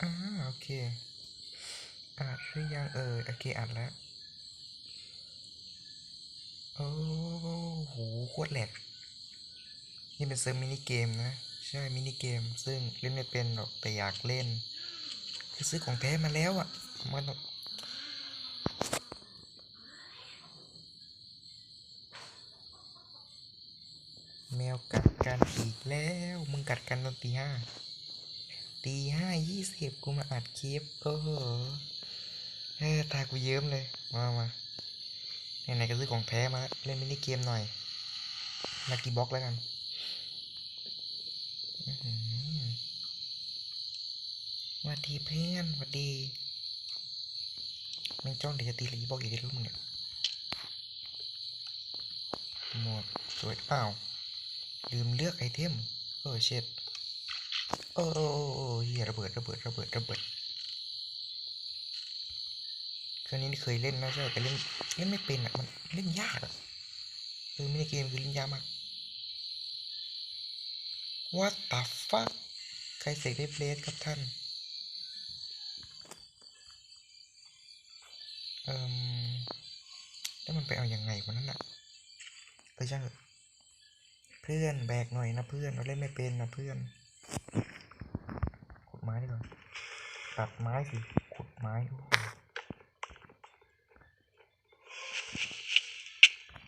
อ่าโอเคอัดหรือยังเออโอเคอัดแล้วโอ้โหโคตรแหลกนี่เป็นเซิร์ฟมินิเกมนะ ใช่มินิเกม ซึ่งเล่นไม่เป็นหรอกแต่อยากเล่น คือซื้อของแท้มาแล้วอะ่ะมันแมวกัดกันอีกแล้ว มึงกัดกันตอนตีห้า ตีห้ายี่สิบกูมาอัดคลิปโอ้โหเออตากูเยิ้มเลย มามาไหนๆก็ซื้อของแท้มา เล่นมินิเกมหน่อยลักกี้บ็อกแล้วกันวัดดีเพื่อนวัดดีไม่จ้องเดี๋ยวจะตีลักกี้บ็อกอีกได้รู้มึงเนี่ยหมดสวยอ้าลืมเลือกไอเทมเออเช็ด โอ้โอ้โอ้โอ้เฮียระเบิดระเบิดระเบิดระเบิดเครื่องนี้เคยเล่นนะใช่แต่เล่นเล่นไม่เป็นอะมันเล่นยากอะเออมินิเกมคือเล่นยากมาก What the fuck ใครเสกได้เบลสครับท่านเอ่มแล้วมันไปเอาอย่างไงวันนั้นอะเออช่างเถอะเพื่อนแบกหน่อยนะเพื่อนเราเล่นไม่เป็นนะเพื่อน ขุดไม้ดีกว่าตัดไม้สิ ขุดไม้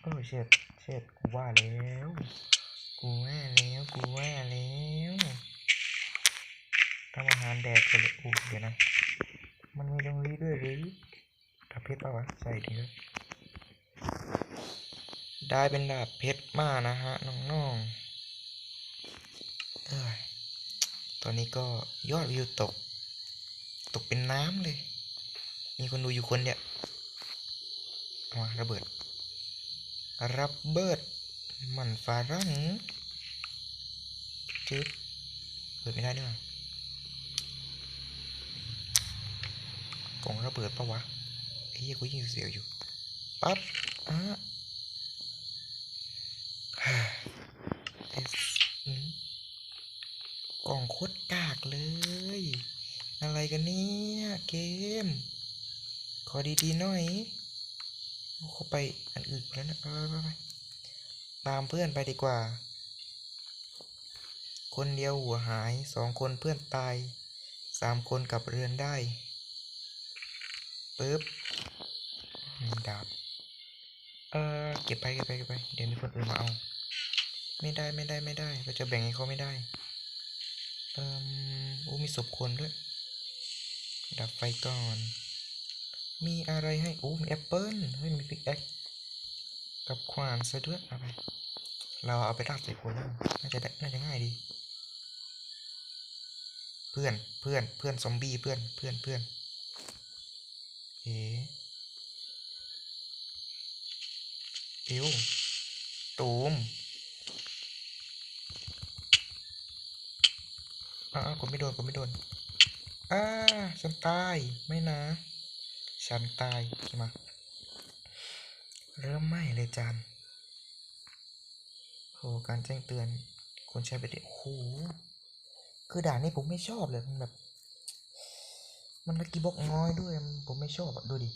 โอ้เช็ดเช็ดกูว่าแล้ว กูว่าแล้ว กูว่าแล้วทำอาหารแดกกันเลยโอ้เดี๋ยวนะ มันมีตรงนี้ด้วยหรือดาบเพชรป่าวะ ใส่ดีเลยได้เป็นดาบเพชรมานะฮะ น้องๆเอ้ยตอนนี้ก็ยอดวิวตก ตกเป็นน้ำเลย มีคนดูอยู่คนเดียวเอามาระเบิดระเบิดมันฝรั่งจึ๊บเปิดไม่ได้ด้วยกล่องระเบิดปะวะไอ้เหี้ยกูยิงเสียวอยู่ปั๊บอะ เอสอืม กล่องโคตรกากเลย อะไร กันเนี่ยเกม ขอดีๆหน่อยโอ้เขาไปอันอื่นแล้วนะไปไปไปตามเพื่อนไปดีกว่า คนเดียวหัวหายสองคนเพื่อนตายสามคนกลับเรือนได้ปึ๊บดาบเออเก็บไปเก็บไปเก็บไป เดี๋ยวมีคนอื่นมาเอา ไม่ได้ไม่ได้ไม่ได้ เราจะแบ่งให้เขาไม่ได้ เอ่มอู้มีศพคนด้วย ดับไฟก่อน มีอะไรให้อู้มีแอปเปิ้ลเฮ้ยมีพิกแอคกับขวานซะด้วยเอาไป เราเอาไปราดใส่คนแล้วน่าจะได้น่าจะง่ายดี เพื่อนเพื่อนเพื่อนซอมบี้เพื่อนเพื่อนเพื่อนเอ๋อิวตูมอ่าวกดไม่โดนกดไม่โดน อ่าฉันตายไม่นะ ฉันตายใช่มา เริ่มไหม้เลยจานโหการแจ้งเตือนคนใช้ไปดิโอ้โหคือด่านนี้ผมไม่ชอบเลยมันแบบ มันลักกี้บ็อกน้อยด้วยผมไม่ชอบดูดิ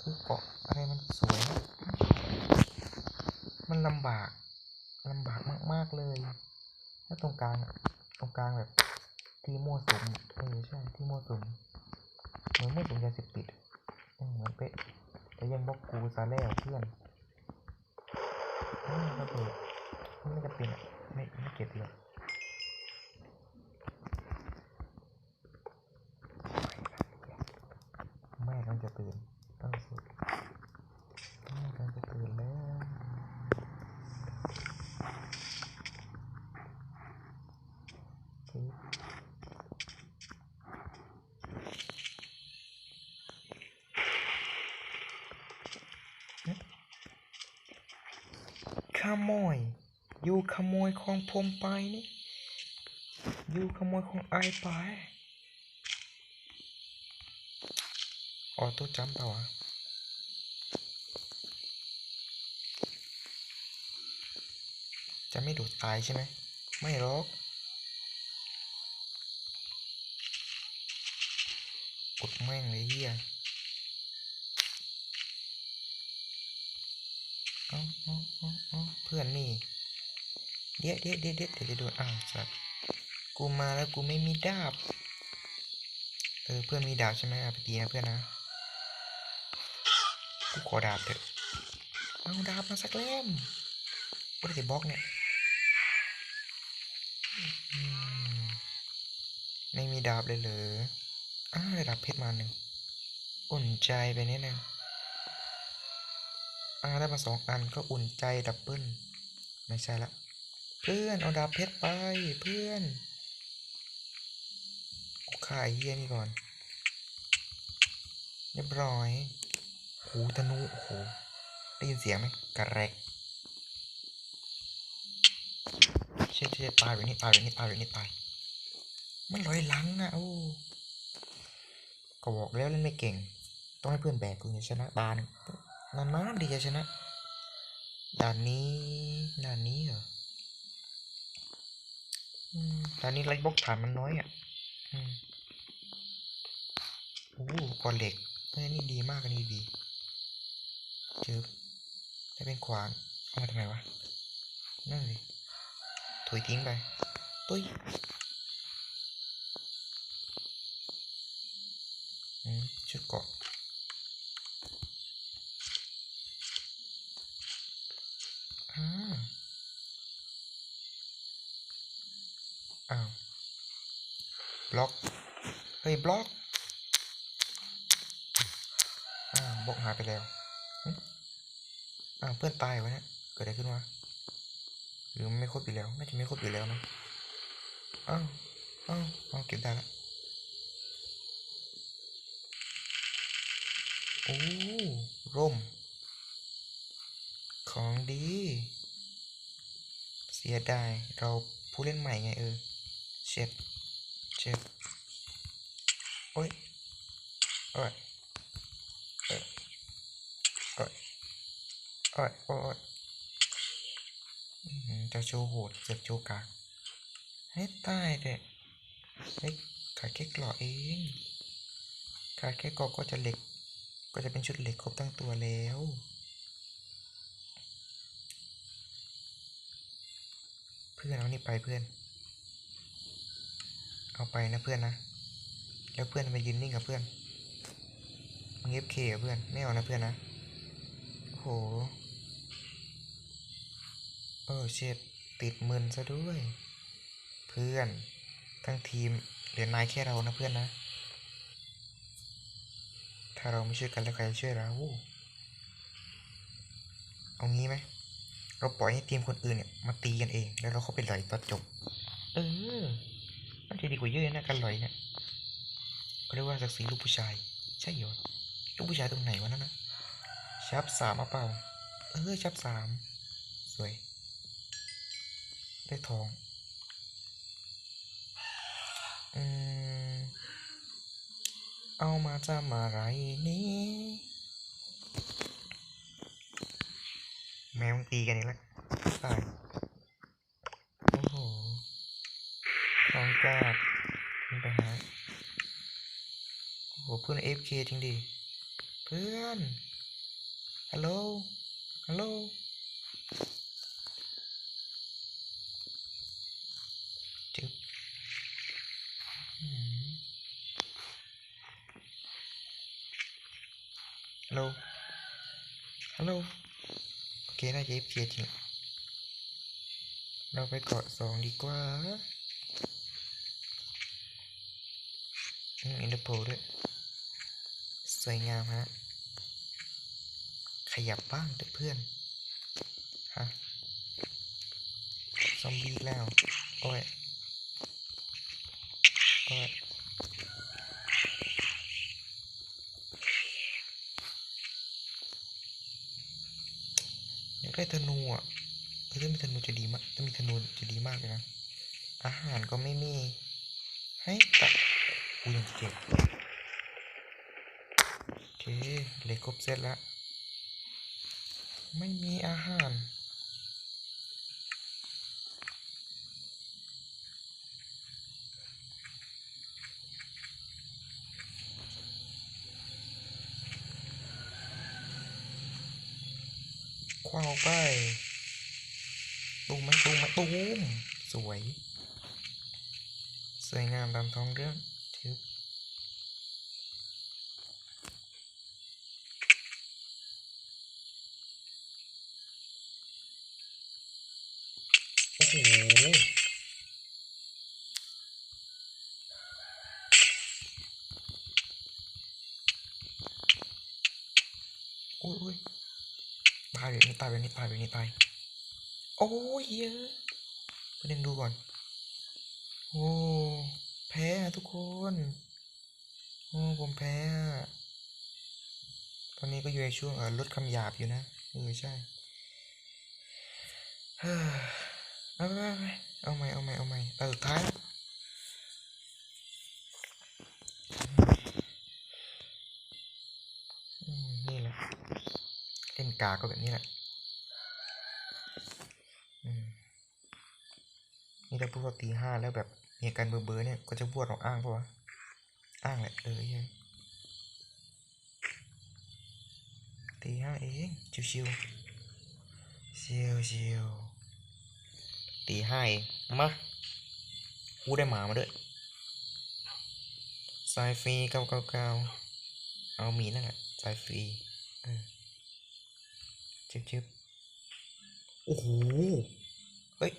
คือเกาะอะไรมันสวย มันลำบากลำบากมากๆเลย แล้วตรงกลางตรงกลางแบบ ที่มั่วสุมเออใช่ที่มั่วสุมเหมือนมั่วสุมยาเสพติดอะเออเหมือนเป๊ะแต่ยังบอกกูซาแล้วเพื่อนไม่ระเบิดไม่จะเป็นอะไม่ไม่เก็บเลยแม่กำลังจะตื่นตั้งสุดแม่กำลังจะตื่นแล้วปึ๊บ ข โมย อยู่ขโมยของผมไปนี่ อยู่ขโมยของไอไปออโต้จัมป์เปล่าวะจะไม่โดดตายใช่ไหม ไม่หรอกกดแม่งเลยเฮีย เอาเอาเอาเอาเพื่อนนี่เดี๋ยวเดี๋ยวเดี๋ยวเดี๋ยวเดี๋ยวจะโดนอ้าวสัตว์กูมาแล้วกูไม่มีดาบ เออเพื่อนมีดาบใช่ไหมไปตีนะเพื่อนนะกูขอดาบเถอะเอาดาบมาสักเล่มบริษัทบล็อกเนี่ยไม่มีดาบเลยเหรออ้าวได้ดาบเพชรมาหนึ่งอุ่นใจไปนิดนึง อ่าได้มาสองอันก็อุ่นใจดับเบิลไม่ใช่ละ เพื่อนเอาดาบเพชรไปเพื่อนกูฆ่าไอเฮียนี่ก่อน เรียบร้อยโหธนูโอ้โหได้ยินเสียงไหมกระแรกเช็ดเช็ดตายไปนี่ตายไปนี่ตายไปนี่ตายมันลอยหลังอะโอ้ก็บอกแล้วเล่นไม่เก่ง ต้องให้เพื่อนแบกกูจะชนะด่าน นานๆดีจะชนะ ด่านนี้ ด่านนี้เหรออืมด่านนี้ไล่บล็อกฐานมันน้อยอะอืมโอ้ก่อนเหล็กอ้ยนี่ดีมากอันนี้ดีเจอได้เป็นขวานเอามาทำไมวะ นั่นสิถุยทิ้งไปตุ้ยอืมชุดเกาะอ่า อ้าวบล็อกเฮ้ยบล็อกอ้าวบล็อกหายไปแล้วอ้าวเพื่อนตายวะเนี่ยเกิดอะไรขึ้นวะหรือไม่ครบอยู่แล้วน่าจะไม่ครบอยู่แล้วนะอ้าวอ้าวเอาเก็บได้ละโอ้ร่ม ของดี เสียดายเราผู้เล่นใหม่ไงเออ เช็ดเช็ดโอ้ยโอ้ยเอ้ย โอ้ย โอ้ย โอ้ยอื้อหือจะโชว์โหดเสือกโชว์กากให้ตายเด็กเฮ้ยขาดแค่กราะเองขาดแค่กราะก็จะเหล็ก ก็จะเป็นชุดเหล็กครบทั้งตัวแล้วเพื่อนเอานี่ไปเพื่อน เอาไปนะเพื่อนนะ แล้วเพื่อนมายืนนิ่งกับเพื่อนมึงเอฟเคกับเพื่อน ไม่เอานะเพื่อนนะ โอ้โห เออเช็ดติดมึนซะด้วย เพื่อน ทั้งทีมเหลือนายแค่เรานะเพื่อนนะ ถ้าเราไม่ช่วยกันแล้วใครจะช่วยเราเอางี้ไหม เราปล่อยให้ทีมคนอื่นเนี่ยมาตีกันเอง แล้วเราเข้าไปไหลตอนจบ เออ น่าจะดีกว่าเยอะนะการไหลเนี่ยเขาเรียกว่าศักดิ์ศรีลูกผู้ชาย ใช่เหรอลูกผู้ชายตรงไหนวะนั่นนะชับสามเอาเปล่า เออชับสามสวย ได้ทอง อืม เอามาจะมาอะไรนี้แมวตีกันอีกแล้วตาย โอ้โหทอง ก้าดมันไปหาโอ้โหเพื่อน AFK จริงดิ เพื่อน ฮัลโหล ฮัลโหลจึ๊บฮัลโหล ฮัลโหล โอเคน่าจะ AFK จริงเราไปเกาะสองดีกว่า โพลด้วย สวยงามฮะ ขยับบ้างเถอะเพื่อน ฮะ ซอมบี้แล้ว โอ้ย โอ้ยอยากได้ธนูอะเออถ้ามีธนูจะดีมากถ้ามีธนูจะดีมากเลยนะ อาหารก็ไม่มี ให้ตัด ยังเก็บโอเคเหล็กครบเสร็จแล้ว ไม่มีอาหารคว้าไปตูมไหมตูมไหมตูมสวย สวยงามตามท้องเรื่อง อุ้ยอุ้ยตายแบบนี้ตายแบบนี้ตายแบบนี้ตายโอ้ยเยอะไปเล่นดูก่อน โอ้แพ้ทุกคนโอ้ผมแพ้ ตอนนี้ก็อยู่ในช่วงลดคำหยาบอยู่นะเออใช่เอาไปไปไปเอาใหม่เอาใหม่เอาใหม่ตาสุดท้ายแล้วอืมนี่แหละ เล่นกาก็แบบนี้แหละอืมนี่ถ้าพูดว่าตีห้าแล้วแบบมีอาการเบอเบอๆเนี่ยก็จะบวดออกอ้างปะวะอ้างแหละเออใช่ตีห้าเองชิวชิวชิวชิวๆตีห้าเองมากูได้หมามาด้วยสายฟรีเก้าเก้าเก้าเอาหมีนั่นแหละสายฟรีเออ จึ๊บจึ๊บโอ้โหเฮ้ย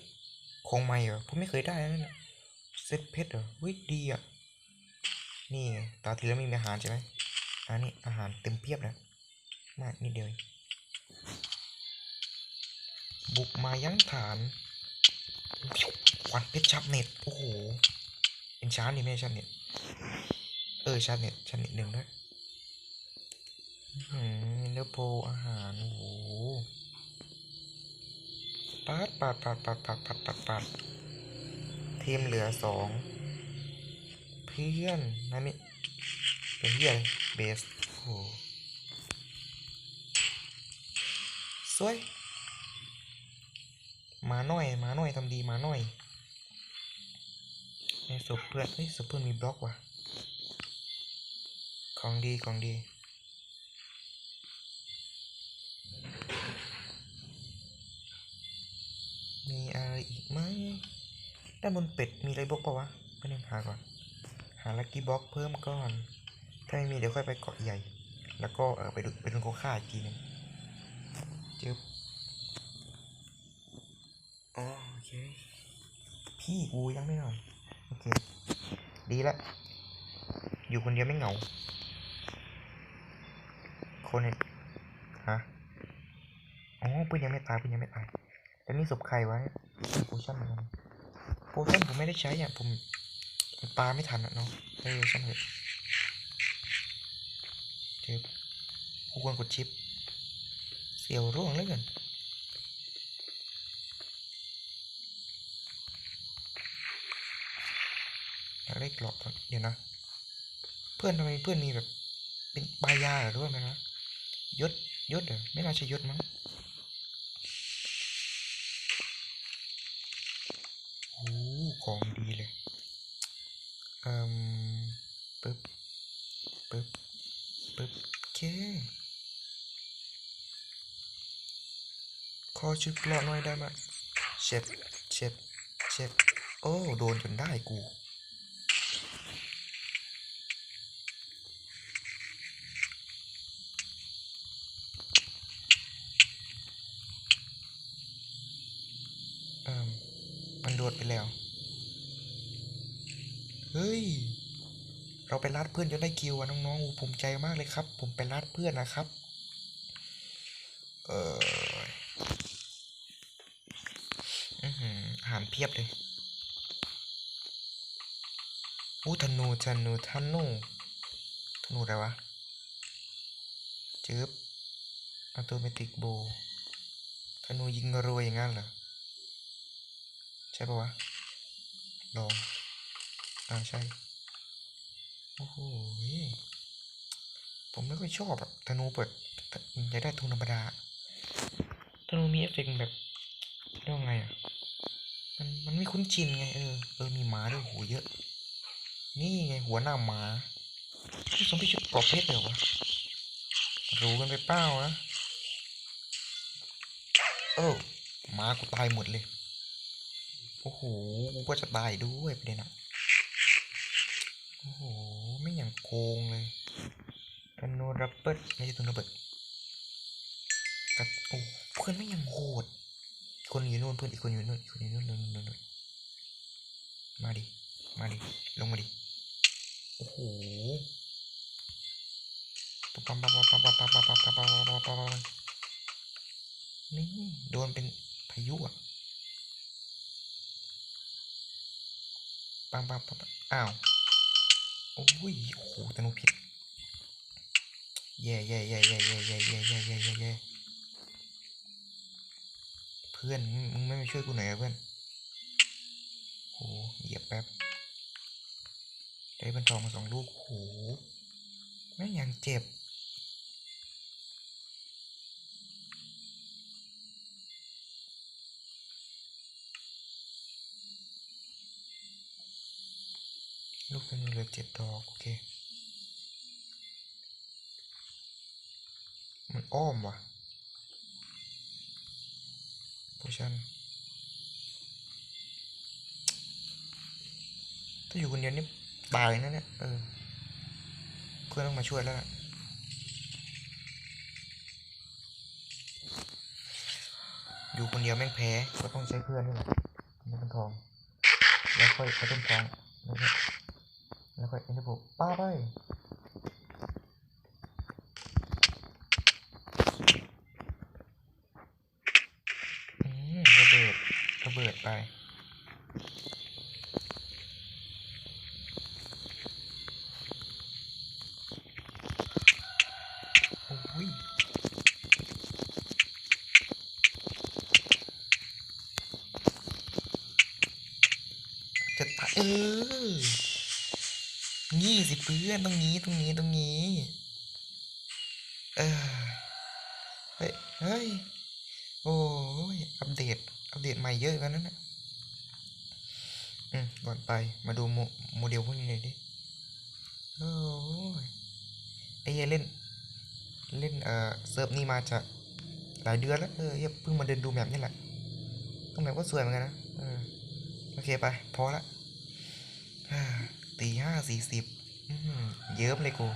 ของใหม่เหรอ ผมไม่เคยได้นะนั่นน่ะเซตเพชรเหรอเฮ้ยดีอะ นี่ตาทีแล้วมีอาหารใช่ไหมอันนี้อาหารเต็มเพียบนะมากนิดเดียวเองบุกมายั้งฐานควันเพชรชับเน็ต โอ้โห เป็นชาร์จนี่ไม่ใช่ชาร์จเน็ต เออชาร์จเน็ตชาร์จเน็ตหนึ่งด้วย อืมเนื้อโพอาหารโอ้โหปาดปาดปาดปาดปาดปาดปาดปาดทีมเหลือสองเพื่อนนั่นนี่เป็นเฮียอะไรเบสโอ้โหสวยมาหน่อยมาหน่อยทำดีมาหน่อยในศพเพื่อนเฮ้ยศพเพื่อนมีบล็อกว่ะของดีของดี มีอะไรอีกไหมด้านบนเป็ดมีอะไรบล็อกปะวะไม่ได้หาก่อน หาลักกี้บล็อกเพิ่มก่อน ถ้าไม่มีเดี๋ยวค่อยไปเกาะใหญ่ แล้วก็เออไปดูไปดูเขาฆ่าอีกทีหนึงจึ๊บอ๋อโอเคพี่กูยังไม่นอนโอเค ดีละ อยู่คนเดียวไม่เหงา คนเนี่ยฮะ อ๋อปืนยังไม่ตายปืนยังไม่ตาย แล้วนี่ศพใครวะเนี่ยโพชั่นเหมือนกันโพชั่นผมไม่ได้ใช้อะผมผมปาไม่ทันอะเนาะเออช่างเถอะเจ็บกูควรกดชิป เสียวร่วงเลือเกินอยากได้กรอบก่อนเดี๋ยวนะ เพื่อนทำไมเพื่อนมีแบบ เป็นปลายาหรอหรือว่าไงนะยศยศเหรอไม่น่าใช่ยศมั้ง โอ้ ของดีเลยอืมปึ๊บปึ๊บปึ๊บโอเคขอชุดเกราหน่อยได้ไหมเจ็บเจ็บเจ็บโอ้ โดนจนได้กู เอ่มมันโดดไปแล้ว เฮ้ย เรัดเพื่อนจนได้คิวอะน้องๆโอ้ภูมิใจมากเลยครับ ผมไปลัดเพื่อนนะครับ เอออือหือาหารเพียบเลยอู้ธนูธนูธนูธนูอะไรวะจึ๊บอัตโนมัติโบธนูยิงรัวอย่างงั้นเหรอ ใช่ปะวะ ลอง อ่าใช่ โอ้โหยผมไม่ค่อยชอบอะธนูเปิดอยากได้ธนูธรรมดาธนูมีเอฟเฟกต์แบบเรียกว่าไงอะมันมันไม่คุ้นชินไงเออเออมีหมาด้วยโหเยอะ นี่ไงหัวหน้าหมาที่สมพี่ชุดปลอกเพชรเหรอวะรู้กันไปเป้านะเออหมากูตายหมดเลยโอ้โหกูก็จะตายด้วยประเด็นอะโอ้โห งโกงเลยกันโนรับเบิลไม่ใช่ตัวระเบิดกับโอ้เพื่อนไม่อย่างโหด คนอยู่นู่นเพื่อนอีกคนอยู่นู่นอีกคนอยู่นู่นนู่นนู่นนนมาดิ มาดิ ลงมาดิ โอ้โหปั๊บปั๊บปั๊บปั๊บปั๊บปั๊บปั๊บปั๊บปั๊บปั๊บปั๊บปั๊บนี่โดนเป็นพายุอะปังปังปังปังอ้าว โอ้ยโอ้โหธนูผิดแย่แย่แย่แย่แย่แย่แย่แย่แย่แย่แย่เพื่อนมึงไม่มาช่วยกูหน่อยเหรอเพื่อนโหเหยียบแป๊บได้บรรทองมาสองลูกโอ้โหแม่งยังเจ็บ ลูกธนูเหลือเจ็ดดอกโอเค มันอ้อมว่ะโพชันถ้าอยู่คนเดียวนี่ตายนะเนี่ยเออเพื่อนต้องมาช่วยแล้วล่ะอยู่คนเดียวแม่งแพ้ก็ต้องใช้เพื่อนนี่แหละนี่เป็นทอง แล้วค่อยเอาต้นทองแล้วก็แล้วก็เอ็นเตอร์โบ paraj ya. งี้สิเพื่อนตรงนี้ตรงนี้ตรงนี้ เออเฮ้ยเฮ้ยโอ้ยอัปเดตอัปเดตใหม่เยอะกันนั่นนะอืมก่อนไปมาดูโมโมเดลพวกนี้หน่อยดิโอ้ยไอ้เหี้ยเล่น เล่นเอ่อเซิร์ฟนี่มาจากหลายเดือนแล้วเออเพิ่งมาเดินดูแมปนี่แหละตรงแมปก็สวยเหมือนกันนะเออโอเคไปพอละ ตีห้าสี่สิบเยิ้มเลยกู